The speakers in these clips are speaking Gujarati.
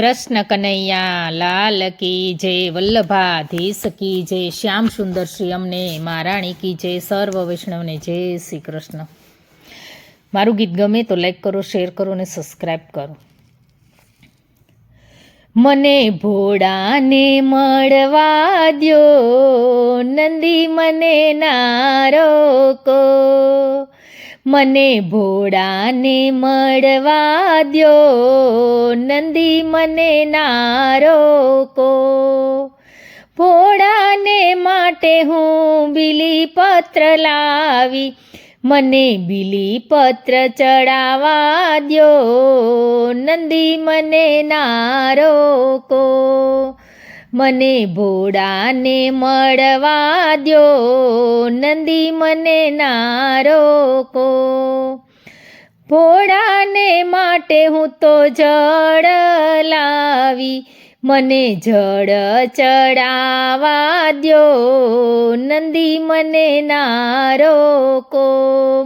કૃષ્ણ કનૈયા, લાલ કી જય, વલ્લભાધીશ કી જય, શ્યામ સુંદર શ્રી અમને, મહારાણી કી જય, સર્વ વૈષ્ણવને જય શ્રી કૃષ્ણ. મારું ગીત ગમે તો લાઈક કરો શેર કરો અને સબસ્ક્રાઈબ કરો. મને ભોળાને મળવા દ્યો, નંદી મને નારો રોકો મને ભોળાને મળવા દ્યો. નંદી મને ના રોકો ભોળાને માટે હું બિલી પત્ર લાવી. મને બિલી પત્ર ચડાવવા દ્યો. નંદી મને ના રોકો મને ભોળાને મળવા દ્યો. નંદી મને ના રોકો. ભોળાને માટે હું તો જળ લાવી. મને જળ ચડાવા દ્યો. નંદી મને ના રોકો.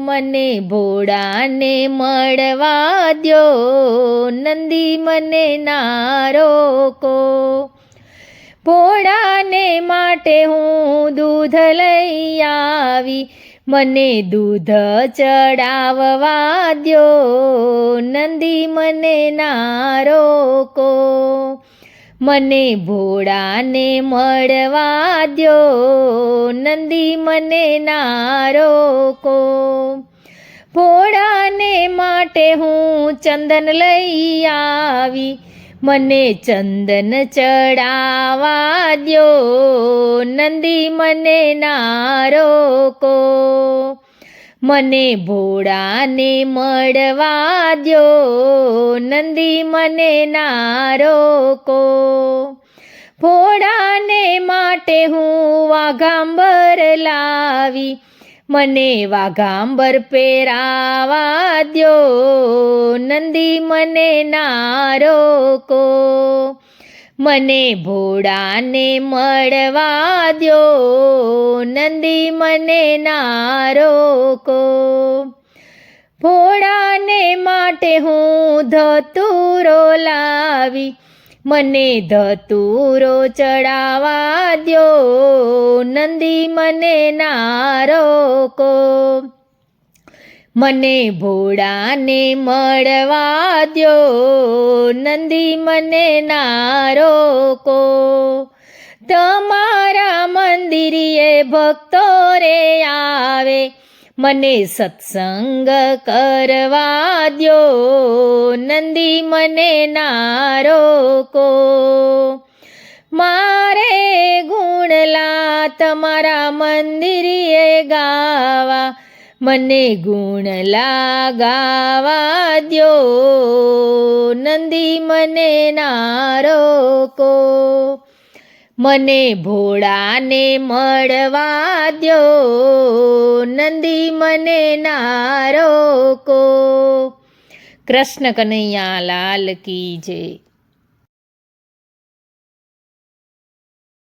મને ભોળાને મળવા દ્યો. નંદી મને ના રોકો. ભોળાને માટે હું દૂધ લઈ આવી. મને દૂધ ચડાવવા દ્યો. નંદી મને ના રોકો. મને ભોળાને મળવા દ્યો. નંદી મને ના રોકો. ભોળાને માટે હું ચંદન લઈ આવી. મને ચંદન ચડાવા દ્યો, નંદી મને નારો કો. મને ભોળાને મળવા દ્યો, નંદી મને નારો કો. ભોળાને માટે હું વાઘાંબર લાવી મને વાઘાંબર પહેરાવા દ્યો. નંદી મને ના રોકો મને ભોળાને મળવા દ્યો. નંદી મને ના રોકો ભોળાને માટે હું ધતુરો લાવી. મને ધતુરો ચડાવવા દ્યો. નંદી મને નારોકો મને ભોળાને મળવા દ્યો. નંદી મને નારોકો તમારા મંદિરીએ ભક્તો રે આવે. મને સત્સંગ કરવા દ્યો નંદી મને નારો કો. મારે ગુણલા તમારા મંદિરે ગાવા. મને ગુણ લાગાવા દ્યો નંદી મને નારો રોકો મને ભોળાને મળવા દ્યો. નંદી મને નારોકો કૃષ્ણ કનૈયા લાલ કી જય.